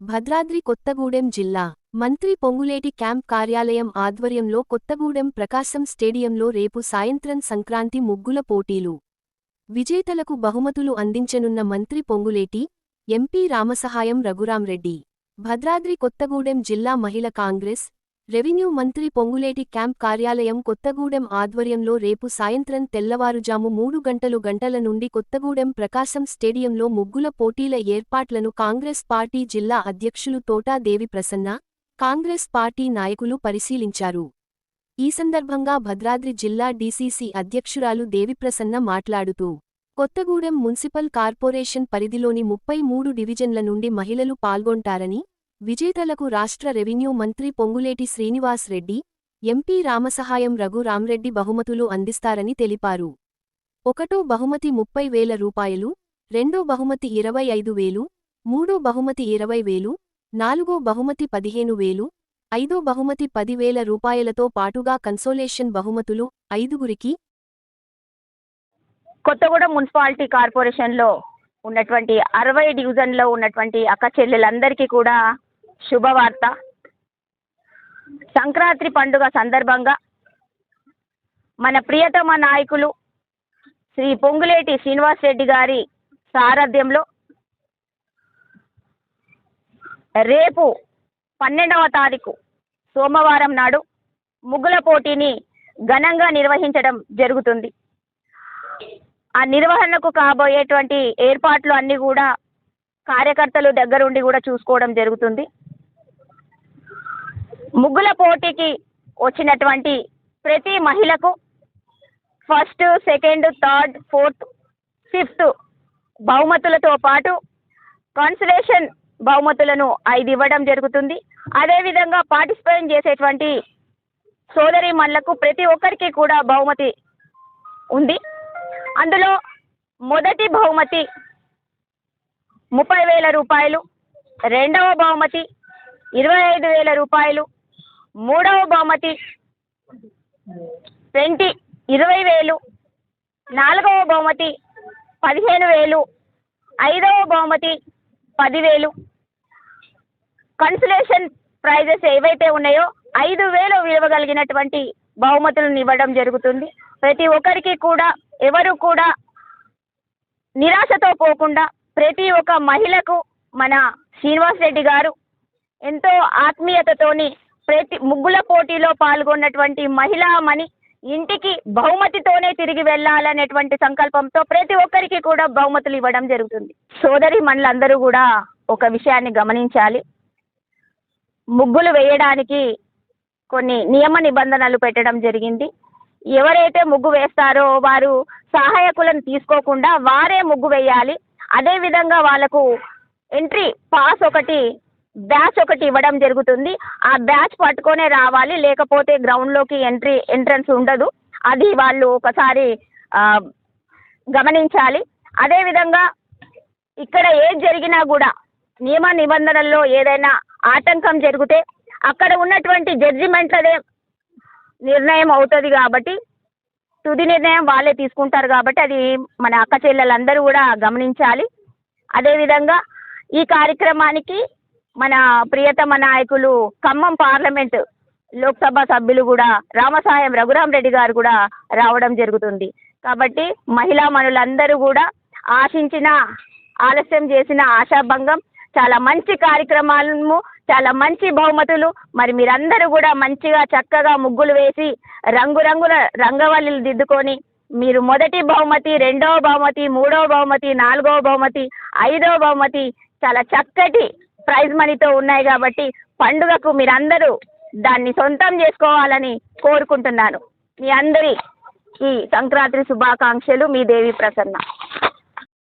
భద్రాద్రి కొత్తగూడెం జిల్లా మంత్రి పొంగులేటి క్యాంప్ కార్యాలయం ఆధ్వర్యంలో కొత్తగూడెం ప్రకాశం స్టేడియంలో రేపు సాయంత్రం సంక్రాంతి ముగ్గుల పోటీలు. విజేతలకు బహుమతులు అందించనున్న మంత్రి పొంగులేటి ఎంపీ రామసహాయం రఘురాంరెడ్డి భద్రాద్రి కొత్తగూడెం జిల్లా మహిళ కాంగ్రెస్ రెవెన్యూ మంత్రి పొంగులేటి క్యాంప్ కార్యాలయం కొత్తగూడెం ఆధ్వర్యంలో రేపు సాయంత్రం తెల్లవారుజాము మూడు గంటలు గంటల నుండి కొత్తగూడెం ప్రకాశం స్టేడియంలో ముగ్గుల పోటీల ఏర్పాట్లను కాంగ్రెస్ పార్టీ జిల్లా అధ్యక్షులు తోటా దేవి ప్రసన్న కాంగ్రెస్ పార్టీ నాయకులు పరిశీలించారు. ఈ సందర్భంగా భద్రాద్రి జిల్లా డీసీసీ అధ్యక్షురాలు దేవిప్రసన్న మాట్లాడుతూ కొత్తగూడెం మున్సిపల్ కార్పొరేషన్ పరిధిలోని ముప్పై మూడు డివిజన్ల నుండి మహిళలు పాల్గొంటారని విజేతలకు రాష్ట్ర రెవెన్యూ మంత్రి పొంగులేటి శ్రీనివాస్ రెడ్డి ఎంపీ రామసహాయం రఘు రామ్రెడ్డి బహుమతులు అందిస్తారని తెలిపారు. ఒకటో బహుమతి ముప్పై వేల రూపాయలు రెండో బహుమతి ఇరవై ఐదు వేలు మూడో బహుమతి ఇరవై వేలు నాలుగో బహుమతి పదిహేను వేలు ఐదో బహుమతి పదివేల రూపాయలతో పాటుగా కన్సోలేషన్ బహుమతులు ఐదుగురికి కొత్తగూడెం మున్సిపాలిటీ కార్పొరేషన్లో ఉన్నటువంటి అరవై డివిజన్లో ఉన్నటువంటి అక్క చెల్లెలందరికీ కూడా శుభవార్త. సంక్రాంతి పండుగ సందర్భంగా మన ప్రియతమ నాయకులు శ్రీ పొంగులేటి శ్రీనివాస్ రెడ్డి గారి సారథ్యంలో రేపు పన్నెండవ తారీఖు సోమవారం నాడు ముగ్గుల పోటీని ఘనంగా నిర్వహించడం జరుగుతుంది. ఆ నిర్వహణకు కాబోయేటువంటి ఏర్పాట్లు అన్నీ కూడా కార్యకర్తలు దగ్గరుండి కూడా చూసుకోవడం జరుగుతుంది. ముగ్గుల పోటీకి వచ్చినటువంటి ప్రతి మహిళకు first second third fourth fifth బహుమతులతో పాటు కాన్సలేషన్ బహుమతులను ఐదు ఇవ్వడం జరుగుతుంది. అదేవిధంగా పార్టిసిపేట్ చేసేటువంటి సోదరి మనులకు ప్రతి ఒక్కరికి కూడా బహుమతి ఉంది. అందులో మొదటి బహుమతి ముప్పై వేల రూపాయలు రెండవ బహుమతి ఇరవై ఐదు వేల రూపాయలు మూడవ బహుమతి. ట్వంటీ ఇరవై వేలు. నాలుగవ బహుమతి పదిహేను వేలు. ఐదవ బహుమతి పదివేలు కన్సులేషన్ ప్రైజెస్ ఏవైతే ఉన్నాయో ఐదు వేలు విలువ కలిగినటువంటి బహుమతులను ఇవ్వడం జరుగుతుంది. ప్రతి ఒక్కరికి కూడా ఎవరు కూడా నిరాశతో పోకుండా ప్రతి ఒక్క మహిళకు మన శ్రీనివాస్ రెడ్డి గారు ఎంతో ఆత్మీయతతోని ప్రతి ముగ్గుల పోటీలో పాల్గొన్నటువంటి మహిళా మణి ఇంటికి బహుమతితోనే తిరిగి వెళ్ళాలనేటువంటి సంకల్పంతో ప్రతి ఒక్కరికి కూడా బహుమతులు ఇవ్వడం జరుగుతుంది. సోదరి మనులందరూ కూడా ఒక విషయాన్ని గమనించాలి. ముగ్గులు వేయడానికి కొన్ని నియమ నిబంధనలు పెట్టడం జరిగింది. ఎవరైతే ముగ్గు వేస్తారో వారు సహాయకులను తీసుకోకుండా వారే ముగ్గు వేయాలి. అదేవిధంగా వాళ్ళకు ఎంట్రీ పాస్ ఒకటి బ్యాచ్ ఒకటి ఇవ్వడం జరుగుతుంది. ఆ బ్యాచ్ పట్టుకొనే రావాలి. లేకపోతే గ్రౌండ్లోకి ఎంట్రీ ఎంట్రన్స్ ఉండదు. అది వాళ్ళు ఒకసారి గమనించాలి. అదేవిధంగా ఇక్కడ ఏది జరిగినా కూడా నియమ నిబంధనల్లో ఏదైనా ఆటంకం జరిగితే అక్కడ ఉన్నటువంటి జడ్జిమెంట్లదే నిర్ణయం అవుతుంది కాబట్టి తుది నిర్ణయం వాళ్ళే తీసుకుంటారు కాబట్టి అది మన అక్క చెల్లెలందరూ కూడా గమనించాలి. అదేవిధంగా ఈ కార్యక్రమానికి మన ప్రియతమ నాయకులు ఖమ్మం పార్లమెంట్ లోక్సభ సభ్యులు కూడా రామసాయం రఘురాం రెడ్డి గారు కూడా రావడం జరుగుతుంది. కాబట్టి మహిళా మనులందరూ కూడా ఆశించిన ఆలస్యం చేసిన ఆశాభంగం చాలా మంచి కార్యక్రమాలను చాలా మంచి బహుమతులు మరి మీరందరూ కూడా మంచిగా చక్కగా ముగ్గులు వేసి రంగురంగుల రంగవల్లిలు దిద్దుకొని మీరు మొదటి బహుమతి రెండవ బహుమతి మూడవ బహుమతి నాలుగవ బహుమతి ఐదవ బహుమతి చాలా చక్కటి ప్రైజ్ మనీతో ఉన్నాయి కాబట్టి పండుగకు మీరందరూ దాన్ని సొంతం చేసుకోవాలని కోరుకుంటున్నాను. మీ అందరి ఈ సంక్రాంతి శుభాకాంక్షలు మీ దేవి ప్రసన్న.